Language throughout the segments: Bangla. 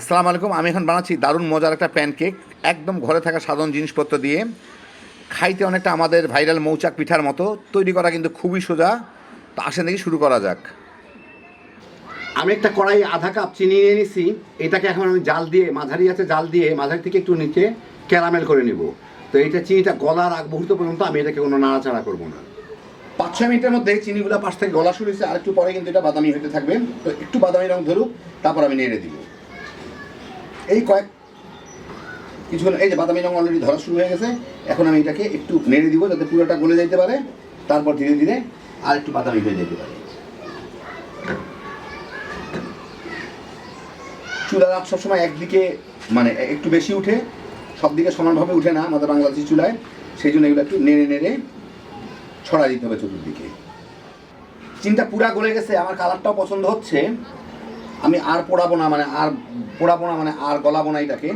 আসসালামু আলাইকুম আমি এখন বানাচ্ছি দারুণ মজার একটা প্যানকেক একদম ঘরে থাকা সাধারণ জিনিসপত্র দিয়ে। খাইতে অনেকটা আমাদের ভাইরাল মৌচাক পিঠার মতো। তৈরি করা কিন্তু খুবই সোজা। তো আসেন দেখি শুরু করা যাক। আমি একটা কড়াই আধা কাপ চিনি নিয়ে নিছি। এটাকে এখন আমি জাল দিয়ে মাঝারি আছে জাল দিয়ে মাঝারি থেকে একটু নিচে ক্যারামেল করে নিব। তো এইটা চিনিটা গলার আগ মুহূর্ত পর্যন্ত আমি এটাকে কোনো নাড়াচাড়া করব না। পাঁচ ছয় মিনিটের মধ্যে চিনিগুলো পাশ থেকে গলা শুরু হয়েছে। আর একটু পরে কিন্তু এটা বাদামি হতে থাকবে। তো একটু বাদামি রং ধরুক তারপর আমি নেড়ে দিব। এই কয়েক কিছুক্ষণ, এই যে বাদামি রং অলরেডি ধরা শুরু হয়ে গেছে। এখন আমি এটাকে একটু নেড়ে দিব যাতে পুরোটা গলে যেতে পারে। তারপর ধীরে ধীরে আর একটু বাদামি হয়ে যেতে পারে। চুলার আঁচ সবসময় একদিকে মানে একটু বেশি উঠে সব দিকে সমানভাবে উঠে না আমাদের বাংলাদেশি চুলায়। সেই জন্য এগুলো একটু নেড়ে নেড়ে ছড়া দিতে হবে চতুর্দিকে। চিনটা পুরা গলে গেছে, আমার কালারটাও পছন্দ হচ্ছে। আমি আর পোড়াবো না মানে আর পোড়াবো না মানে আর গলাবো না এটাকে।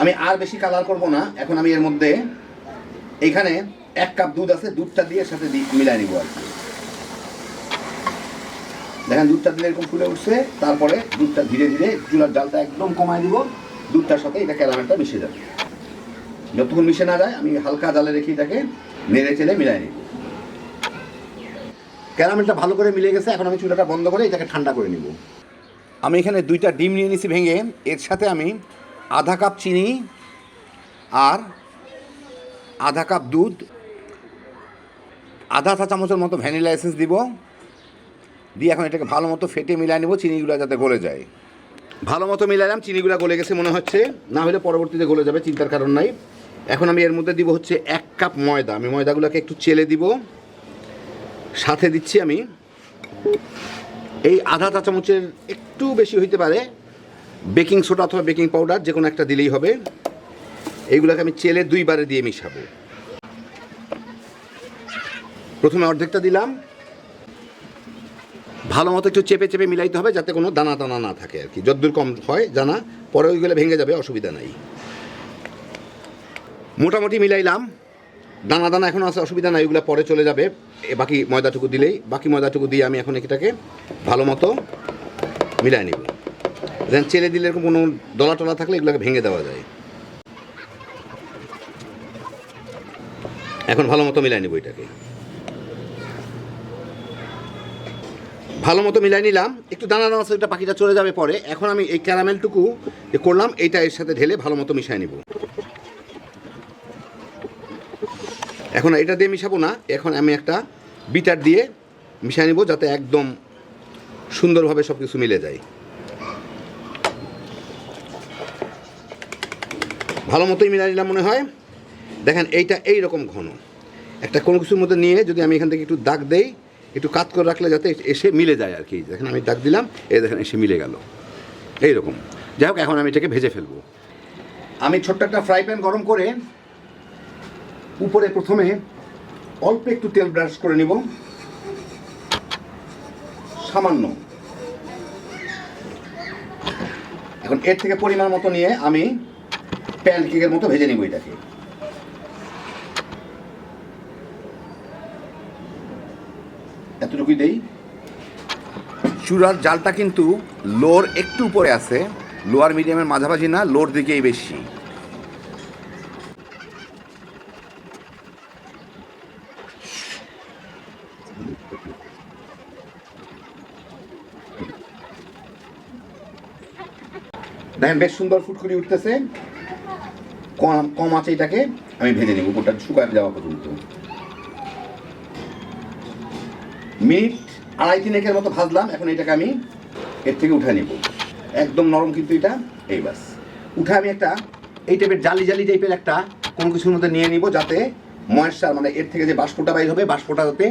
আমি আর বেশি কালার করব না, এখন আমি এর মধ্যে এখানে এক কাপ দুধ আছে, দুধটা দিয়ে এর সাথে মিলাই নিব আর কি। দেখেন, দুধটা দিলে এরকম ফুলে উঠছে, তারপরে দুধটা ধীরে ধীরে চুলার জালটা একদম কমায় দিব, দুধটার সাথে এটা ক্যারামেলটা মিশে যাবে যতক্ষণ মিশে না যায়, আমি হালকা জালে রেখে এটাকে নেড়ে চেলে মিলাই নিব। ক্যারামেলটা ভালো করে মিলে গেছে, এখন আমি চুলাটা বন্ধ করে এটাকে ঠান্ডা করে নিব। আমি এখানে দুইটা ডিম নিয়ে নিছি ভেঙে। এর সাথে আমি আধা কাপ চিনি আর আধা কাপ দুধ, আধা চা চামচের মতো ভ্যানিলা এসেন্স দিব। দিয়ে এখন এটাকে ভালো মতো ফেটে মিলাই নেব, চিনিগুলো যাতে গলে যায়। ভালো মতো মিলাইলাম, চিনিগুলো গলে গেছে মনে হচ্ছে। না হলে পরবর্তীতে গলে যাবে, চিন্তার কারণ নাই। এখন আমি এর মধ্যে দিব হচ্ছে এক কাপ ময়দা। আমি ময়দাগুলোকে একটু চেলে দিব। সাথে দিচ্ছি আমি এই আধা চা চামচের একটু বেশি হইতে পারে। বেকিং সোডা অথবা বেকিং পাউডার, যে কোনো একটা দিলেই হবে। এইগুলোকে আমি চেলে দুইবারে দিয়ে মিশাবো। প্রথমে অর্ধেকটা দিলাম। ভালো মতো একটু চেপে চেপে মিলাইতে হবে, যাতে কোনো দানা দানা না থাকে আর কি। যদ্দূর কম হয় জানা পরে ওইগুলো ভেঙে যাবে, অসুবিধা নাই। মোটামুটি মিলাইলাম। দানা দানা এখন আছে, অসুবিধা নাই ওইগুলো পরে চলে যাবে। বাকি ময়দাটুকু দিলেই, বাকি ময়দাটুকু দিয়ে আমি এখন এটাকে ভালো মতো মিলাই নিব। দেন চেলে দিলে এরকম কোনো দলা টলা থাকলে এগুলোকে ভেঙে দেওয়া যায়। এখন ভালো মতো মিলাই নিব এটাকে। ভালো মতো মিলাই নিলাম। একটু দানা দানা এটা পাখিটা চলে যাবে পরে। এখন আমি এই ক্যারামেলটুকু করলাম, এইটা এর সাথে ঢেলে ভালো মতো মিশাই নিব। এখন এটা দিয়ে মিশাবো না, এখন আমি একটা বিটার দিয়ে মিশিয়ে নিব যাতে একদম সুন্দরভাবে সব কিছু মিলে যায়। ভালো মতোই মিলাই নিলাম মনে হয়। দেখেন এইটা এই রকম ঘন। একটা কোনো কিছুর মধ্যে নিয়ে যদি আমি এখান থেকে একটু দাগ দেই, একটু কাত করে রাখলে যাতে এসে মিলে যায় আর কি। দেখেন আমি দাগ দিলাম, এই দেখেন এসে মিলে গেল। এইরকম। যাই হোক, এখন আমি এটাকে ভেজে ফেলব। আমি ছোট্ট একটা ফ্রাই প্যান গরম করে উপরে প্রথমে অল্প একটু তেল ব্রাশ করে নিব। সামান্য। এখন এর থেকে পরিমাণ মতো নিয়ে আমি প্যান কেকের মতো ভেজে নিব এটাকে। এতটুকুই দেই। চূড়ার জালটা কিন্তু লোর একটু উপরে আছে, লোয়ার মিডিয়ামের মাঝামাঝি না, লোর দিকেই বেশি। দেখেন, বেশ সুন্দর ফুটকুড়ি উঠতেছে। কম কম আছে এটাকে, আমি ভেজে নেব, উপরটা শুকায় যাওয়া পর্যন্ত। মিনিট আড়াই তিনেকের মতো ভাজলাম, এখন এটাকে আমি এর থেকে উঠে নেব। একদম নরম কিন্তু এটা, এই বাস উঠে আমি একটা, এই টাইপের জালি জালি টাইপের একটা কোনো কিছুর মধ্যে নিয়ে নিব, যাতে ময়েশ্চার মানে এর থেকে যে বাষ্পটা বাইর হবে, বাষ্পটা যাতে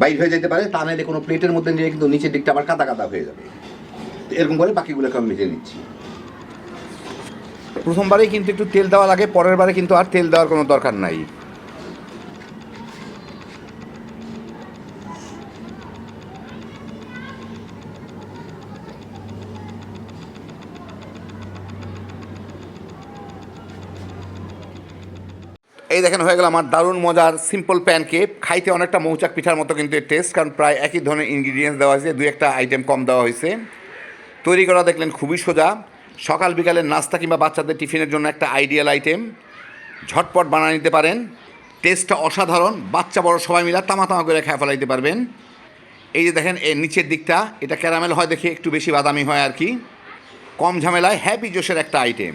বাইর হয়ে যেতে পারে, তা নাহলে কোনো প্লেটের মধ্যে নিয়ে কিন্তু নিচের দিকটা আবার কাদা কাদা হয়ে যাবে। এরকম করে বাকিগুলোকে আমি ভেজে নিচ্ছি। প্রথমবারেই কিন্তু একটু তেল দেওয়া লাগে, পরের বারে কিন্তু আর তেল দেওয়ার কোনো দরকার নাই। এই দেখেন, হয়ে গেল আমার দারুণ মজার সিম্পল প্যানকেক খাইতে অনেকটা মৌচাক পিঠার মতো কিন্তু এর টেস্ট কারণ প্রায় একই ধরনের ইনগ্রিডিয়েন্টস দেওয়া হয়েছে, দুই একটা আইটেম কম দেওয়া হয়েছে। তৈরি করা দেখলেন খুবই সোজা। সকাল বিকালের নাস্তা কিংবা বাচ্চাদের টিফিনের জন্য একটা আইডিয়াল আইটেম ঝটপট বানিয়ে নিতে পারেন। টেস্টটা অসাধারণ। বাচ্চা, বড় সবাই মিলে তামা তামা করে খেয়ে ফেলাইতে পারবেন। এই যে দেখেন, এর নিচের দিকটা, এটা ক্যারামেল হয় দেখে একটু বেশি বাদামি হয় আর কি। কম ঝামেলায় হ্যাপি জোশের একটা আইটেম